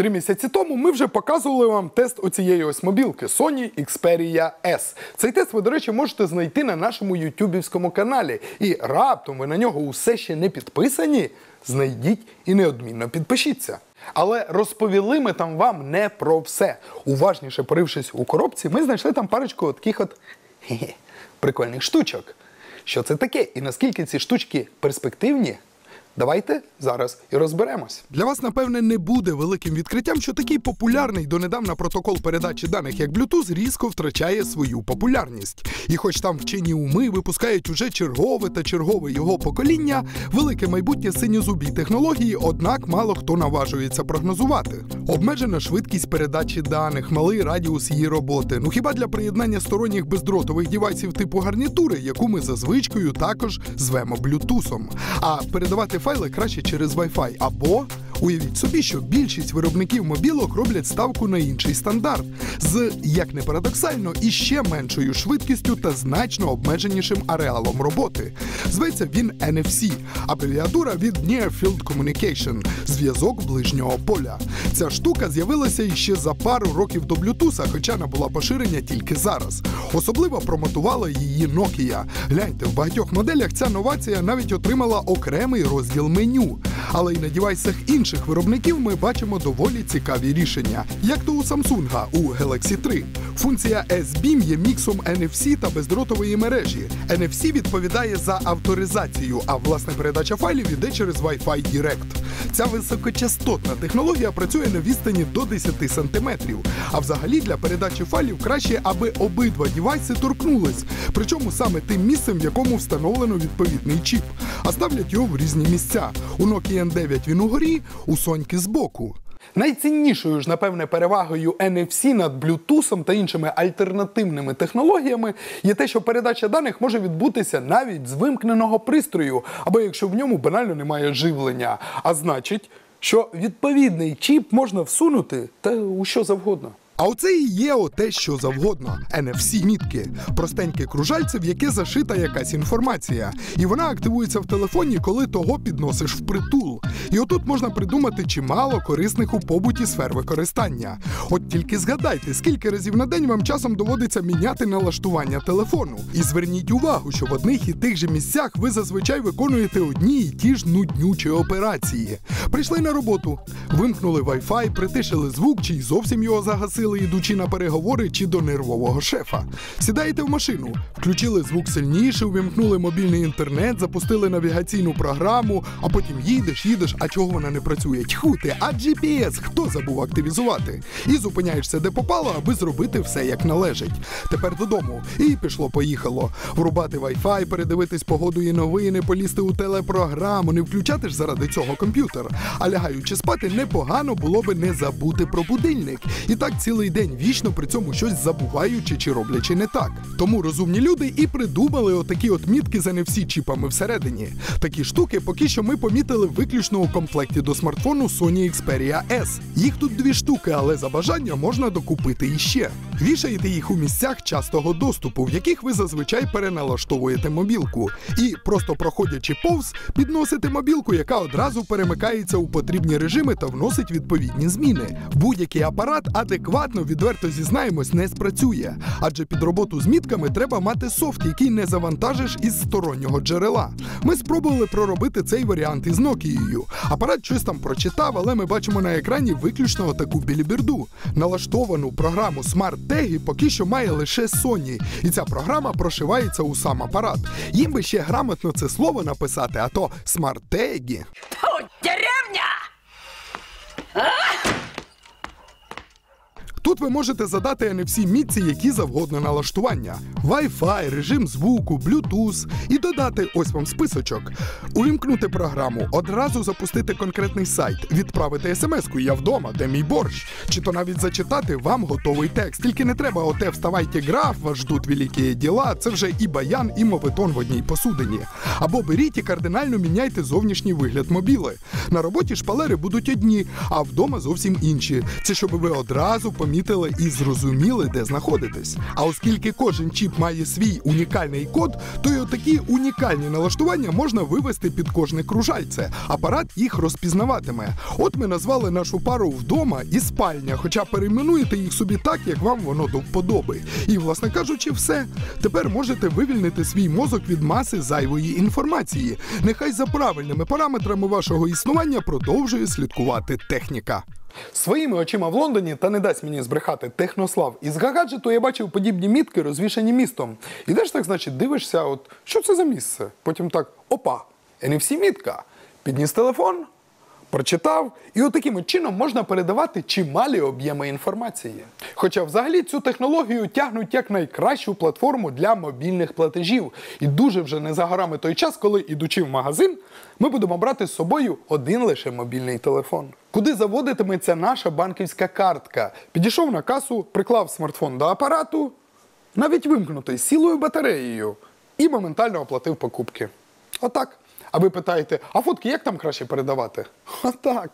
Три місяці тому ми вже показували вам тест оцієї ось мобілки Sony Xperia S. Цей тест ви, до речі, можете знайти на нашому ютюбівському каналі. І раптом ви на нього усе ще не підписані. Знайдіть і неодмінно підпишіться. Але розповіли ми там вам не про все. Уважніше порившись у коробці, ми знайшли там парочку таких от хе-хе, прикольних штучок. Що це таке і наскільки ці штучки перспективні? Давайте зараз і розберемось. Для вас, напевне, не буде великим відкриттям, що такий популярний донедавна протокол передачі даних як Bluetooth різко втрачає свою популярність. І хоч там вчені уми випускають уже чергове та чергове його покоління, велике майбутнє синьозубій технології, однак мало хто наважується прогнозувати. Обмежена швидкість передачі даних, малий радіус її роботи. Ну хіба для приєднання сторонніх бездротових дівайсів типу гарнітури, яку ми за звичкою також звемо блютусом. А передавати файли краще через Wi-Fi. Або уявіть собі, що більшість виробників мобілок роблять ставку на інший стандарт з, як не парадоксально, іще меншою швидкістю та значно обмеженішим ареалом роботи. Зветься він NFC, абревіатура від Near Field Communication – зв'язок ближнього поля. Ця штука з'явилася іще за пару років до Bluetooth, хоча набула поширення тільки зараз. Особливо промотувала її Nokia. Гляньте, в багатьох моделях ця новація навіть отримала окремий розділ меню. Але й на дівайсах інших виробників ми бачимо доволі цікаві рішення, як то у Samsung у Galaxy 3. Функція S-Beam є міксом NFC та бездротової мережі. NFC відповідає за авторизацію, а власне передача файлів іде через Wi-Fi Direct. Ця високочастотна технологія працює на відстані до 10 см. А взагалі для передачі файлів краще, аби обидва дівайси торкнулись, причому саме тим місцем, в якому встановлено відповідний чіп, а ставлять його в різні місця. У Nokia N9 він угорі, у Соньки збоку. Найціннішою ж, напевне, перевагою NFC над Bluetooth та іншими альтернативними технологіями є те, що передача даних може відбутися навіть з вимкненого пристрою, або якщо в ньому банально немає живлення. А значить, що відповідний чіп можна всунути та у що завгодно. А оце і є оте, що завгодно. NFC мітки простеньке кружальце, в яке зашита якась інформація. І вона активується в телефоні, коли того підносиш в притул. І отут можна придумати чимало корисних у побуті сфер використання. От тільки згадайте, скільки разів на день вам часом доводиться міняти налаштування телефону. І зверніть увагу, що в одних і тих же місцях ви зазвичай виконуєте одні і ті ж нуднючі операції. Прийшли на роботу, вимкнули Wi-Fi, притишили звук чи й зовсім його загасили, ідучи на переговори чи до нервового шефа. Сідаєте в машину, включили звук сильніше, увімкнули мобільний інтернет, запустили навігаційну програму, а потім їдеш, їдеш, а чого вона не працює? Тьху а GPS хто забув активізувати? І зупиняєшся де попало, аби зробити все як належить. Тепер додому. І пішло-поїхало. Врубати Wi-Fi, передивитись погоду і новини, полізти у телепрограму, не включати ж заради цього комп'ютер. А лягаючи спати, непогано було би не забути про будильник. І так цілий день вічно при цьому щось забуваючи чи роблячи не так. Тому розумні люди і придумали отакі от мітки за не всі чіпами всередині. Такі штуки поки що ми помітили виключно у комплекті до смартфону Sony Xperia S. Їх тут дві штуки, але за бажання можна докупити іще. Вішаєте їх у місцях частого доступу, в яких ви зазвичай переналаштовуєте мобілку. І просто проходячи повз, підносите мобілку, яка одразу перемикається у потрібні режими та вносить відповідні зміни. Будь-який апарат адекватно, відверто зізнаємось, не спрацює. Адже під роботу з мітками треба мати софт, який не завантажиш із стороннього джерела. Ми спробували проробити цей варіант із Nokia. Апарат щось там прочитав, але ми бачимо на екрані виключно таку біліберду. Налаштовану програму Smart Tag поки що має лише Sony, і ця програма прошивається у сам апарат. Їм би ще грамотно це слово написати, а то Smart Тут ви можете задати NFC мітці які завгодно налаштування: Wi-Fi, режим звуку, Bluetooth і додати ось вам списочок. Увімкнути програму, одразу запустити конкретний сайт, відправити смс-ку Я вдома, де мій борщ. Чи то навіть зачитати вам готовий текст. Тільки не треба оте вставайте граф, вас ждуть великі діла. Це вже і баян, і моветон в одній посудині. Або беріть і кардинально міняйте зовнішній вигляд мобіли. На роботі шпалери будуть одні, а вдома зовсім інші. Це щоб ви одразу помітили помітили і зрозуміли, де знаходитесь. А оскільки кожен чіп має свій унікальний код, то й отакі унікальні налаштування можна вивести під кожне кружальце. Апарат їх розпізнаватиме. От ми назвали нашу пару вдома і спальня, хоча перейменуєте їх собі так, як вам воно до вподоби. І, власне кажучи, все. Тепер можете вивільнити свій мозок від маси зайвої інформації. Нехай за правильними параметрами вашого існування продовжує слідкувати техніка. Своїми очима в Лондоні та не дасть мені збрехати технослав із Гагаджету я бачив подібні мітки, розвішані містом. Ідеш так, значить, дивишся, от що це за місце? Потім так, опа, NFC мітка. Підніс телефон, прочитав, і от чином можна передавати чималі об'єми інформації. Хоча взагалі цю технологію тягнуть як найкращу платформу для мобільних платежів. І дуже вже не за горами той час, коли, ідучи в магазин, ми будемо брати з собою один лише мобільний телефон. Куди заводитиметься наша банківська картка? Підійшов на касу, приклав смартфон до апарату, навіть вимкнутий з цілою батареєю, і моментально оплатив покупки. Отак. А ви питаєте, а фотки як там краще передавати? Отак.